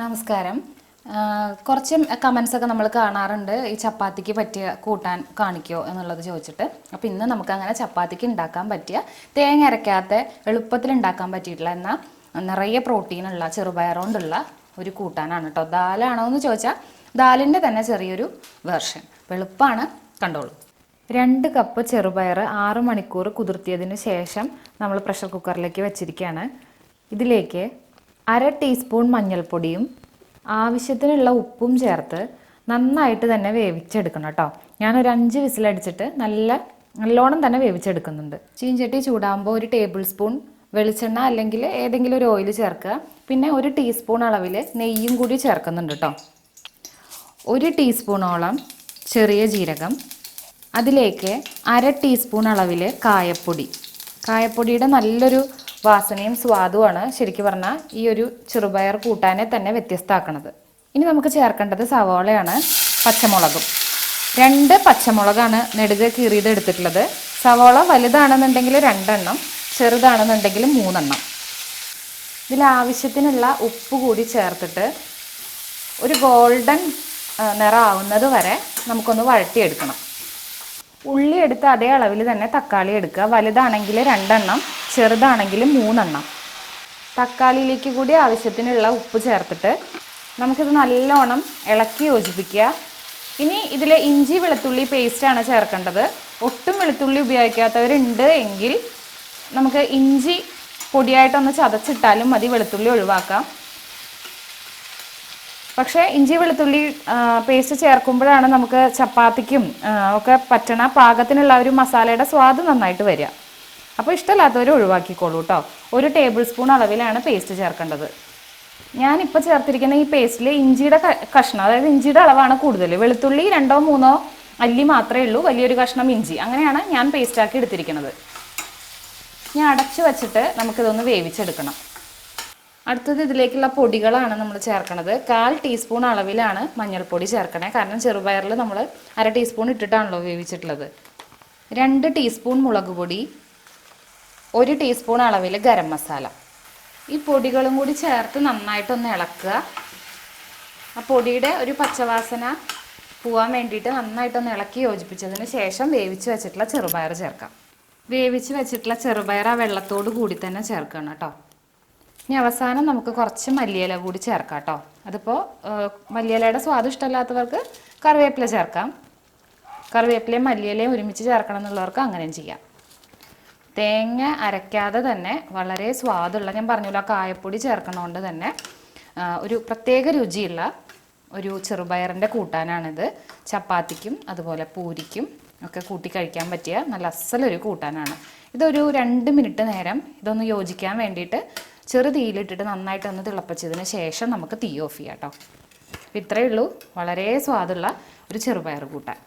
നമസ്കാരം. കുറച്ച് കമൻസ് ഒക്കെ നമ്മൾ കാണാറുണ്ട്. ഈ ചപ്പാത്തിക്ക് പറ്റിയ കൂട്ടാൻ കാണിക്കോ എന്നുള്ളത് ചോദിച്ചിട്ട്. അപ്പോൾ ഇന്ന് നമുക്ക് അങ്ങനെ ചപ്പാത്തിക്ക് ഉണ്ടാക്കാൻ പറ്റിയ തേങ്ങ അരയ്ക്കാത്ത എളുപ്പത്തിൽ ഉണ്ടാക്കാൻ പറ്റിയിട്ടുള്ള എന്നാൽ നിറയെ പ്രോട്ടീനുള്ള ചെറുപയർ കൊണ്ടുള്ള ഒരു കൂട്ടാനാണ് കേട്ടോ ദാലാണോ എന്ന് ചോദിച്ചാൽ ദാലിന്റെ തന്നെ ചെറിയൊരു വേർഷൻ എളുപ്പമാണ് കണ്ടോളൂ. രണ്ട് കപ്പ് ചെറുപയർ ആറ് മണിക്കൂർ കുതിർത്തിയതിന് ശേഷം നമ്മൾ പ്രഷർ കുക്കറിലേക്ക് വെച്ചിരിക്കുകയാണ് ഇതിലേക്ക് അര ടീസ്പൂൺ മഞ്ഞൾപ്പൊടിയും ആവശ്യത്തിനുള്ള ഉപ്പും ചേർത്ത് നന്നായിട്ട് തന്നെ വേവിച്ചെടുക്കണം കേട്ടോ. ഞാനൊരു അഞ്ച് വിസിലടിച്ചിട്ട് നല്ല നല്ലോണം തന്നെ വേവിച്ചെടുക്കുന്നുണ്ട്. ചീഞ്ചട്ടി ചൂടാകുമ്പോൾ ഒരു ടേബിൾ സ്പൂൺ വെളിച്ചെണ്ണ അല്ലെങ്കിൽ ഏതെങ്കിലും ഒരു ഓയിൽ ചേർക്കുക. പിന്നെ ഒരു ടീസ്പൂൺ അളവിൽ നെയ്യും കൂടി ചേർക്കുന്നുണ്ട് കേട്ടോ. ഒരു ടീസ്പൂണോളം ചെറിയ ജീരകം. അതിലേക്ക് അര ടീസ്പൂൺ അളവിൽ കായപ്പൊടി. കായപ്പൊടിയുടെ നല്ലൊരു വാസനയും സ്വാദുമാണ് ശരിക്കും പറഞ്ഞാൽ ഈ ഒരു ചെറുപയർ കൂട്ടാനെ തന്നെ വ്യത്യസ്തമാക്കണത്. ഇനി നമുക്ക് ചേർക്കേണ്ടത് സവോളയാണ് പച്ചമുളകും. രണ്ട് പച്ചമുളകാണ് നെടുക കീറിയത് എടുത്തിട്ടുള്ളത്. സവോള വലുതാണെന്നുണ്ടെങ്കിൽ രണ്ടെണ്ണം ചെറുതാണെന്നുണ്ടെങ്കിൽ മൂന്നെണ്ണം. ഇതിൽ ആവശ്യത്തിനുള്ള ഉപ്പ് കൂടി ചേർത്തിട്ട് ഒരു ഗോൾഡൻ നിറമാവുന്നത് വരെ നമുക്കൊന്ന് വഴട്ടിയെടുക്കണം ഉള്ളി എടുത്ത് അതേ അളവിൽ തന്നെ തക്കാളി എടുക്കുക. വലുതാണെങ്കിൽ രണ്ടെണ്ണം ചെറുതാണെങ്കിൽ മൂന്നെണ്ണം. തക്കാളിയിലേക്ക് കൂടി ആവശ്യത്തിനുള്ള ഉപ്പ് ചേർത്തിട്ട് നമുക്കിത് നല്ലോണം ഇളക്കി യോജിപ്പിക്കുക. ഇനി ഇതിൽ ഇഞ്ചി വെളുത്തുള്ളി പേസ്റ്റാണ് ചേർക്കേണ്ടത്. ഒട്ടും വെളുത്തുള്ളി ഉപയോഗിക്കാത്തവരുണ്ട് എങ്കിൽ നമുക്ക് ഇഞ്ചി പൊടിയായിട്ടൊന്ന് ചതച്ചിട്ടാലും മതി വെളുത്തുള്ളി ഒഴിവാക്കാം. പക്ഷേ ഇഞ്ചി വെളുത്തുള്ളി പേസ്റ്റ് ചേർക്കുമ്പോഴാണ് നമുക്ക് ചപ്പാത്തിക്കും ഒക്കെ പറ്റണ പാകത്തിനുള്ള ഒരു മസാലയുടെ സ്വാദ് നന്നായിട്ട് വരിക. അപ്പോൾ ഇഷ്ടമല്ലാത്തവർ ഒഴിവാക്കിക്കോളൂ കേട്ടോ ഒരു ടേബിൾ സ്പൂൺ അളവിലാണ് പേസ്റ്റ് ചേർക്കേണ്ടത്. ഞാനിപ്പോൾ ചേർത്തിരിക്കുന്ന ഈ പേസ്റ്റിൽ ഇഞ്ചിയുടെ കഷ്ണം അതായത് ഇഞ്ചിയുടെ അളവാണ് കൂടുതൽ. വെളുത്തുള്ളി രണ്ടോ മൂന്നോ അല്ലി മാത്രമേ ഉള്ളൂ വലിയൊരു കഷ്ണം ഇഞ്ചി. അങ്ങനെയാണ് ഞാൻ പേസ്റ്റാക്കി എടുത്തിരിക്കുന്നത്. ഞാൻ അടച്ചു വച്ചിട്ട് നമുക്കിതൊന്ന് വേവിച്ചെടുക്കണം. അടുത്തത് ഇതിലേക്കുള്ള പൊടികളാണ് നമ്മൾ ചേർക്കണത്. കാൽ ടീസ്പൂൺ അളവിലാണ് മഞ്ഞൾപ്പൊടി ചേർക്കണേ. കാരണം ചെറുപയറിൽ നമ്മൾ അര ടീസ്പൂൺ ഇട്ടിട്ടാണല്ലോ വേവിച്ചിട്ടുള്ളത്. രണ്ട് ടീസ്പൂൺ മുളക് പൊടി ഒരു ടീസ്പൂൺ അളവിൽ ഗരം മസാല. ഈ പൊടികളും കൂടി ചേർത്ത് നന്നായിട്ടൊന്ന് ഇളക്കുക. ആ പൊടിയുടെ ഒരു പച്ചവാസന പോവാൻ വേണ്ടിയിട്ട് നന്നായിട്ടൊന്ന് ഇളക്കി യോജിപ്പിച്ചതിന് ശേഷം വേവിച്ച് വെച്ചിട്ടുള്ള ചെറുപയർ ചേർക്കാം. വേവിച്ച് വെച്ചിട്ടുള്ള ചെറുപയർ ആ വെള്ളത്തോട് കൂടി തന്നെ ചേർക്കണം കേട്ടോ. ഇനി അവസാനം നമുക്ക് കുറച്ച് മല്ലിയില കൂടി ചേർക്കാം കേട്ടോ. അതിപ്പോൾ മല്ലിയിലയുടെ സ്വാദ് ഇഷ്ടമല്ലാത്തവർക്ക് കറിവേപ്പില ചേർക്കാം. കറിവേപ്പിലയും മല്ലിയിലയും ഒരുമിച്ച് ചേർക്കണം എന്നുള്ളവർക്ക് അങ്ങനെയും ചെയ്യാം. തേങ്ങ അരയ്ക്കാതെ തന്നെ വളരെ സ്വാദുള്ള ഞാൻ പറഞ്ഞല്ലോ കായപ്പൊടി ചേർക്കണോണ്ട് തന്നെ ഒരു പ്രത്യേക രുചിയുള്ള ഒരു ചെറുപയറിന്റെ കൂട്ടാനാണിത്. ചപ്പാത്തിക്കും അതുപോലെ പൂരിക്കും ഒക്കെ കൂട്ടി കഴിക്കാൻ പറ്റിയ നല്ല അസലൊരു കൂട്ടാനാണ്. ഇതൊരു രണ്ട് മിനിറ്റ് നേരം ഇതൊന്ന് യോജിക്കാൻ വേണ്ടിയിട്ട് ചെറു തീയിലിട്ടിട്ട് നന്നായിട്ടൊന്ന് തിളപ്പിച്ചതിന് ശേഷം നമുക്ക് തീ ഓഫ് ചെയ്യാം കേട്ടോ ഇത്രയേ ഉള്ളൂ. വളരെ സ്വാദുള്ള ഒരു ചെറുപയർ കൂട്ടാൻ.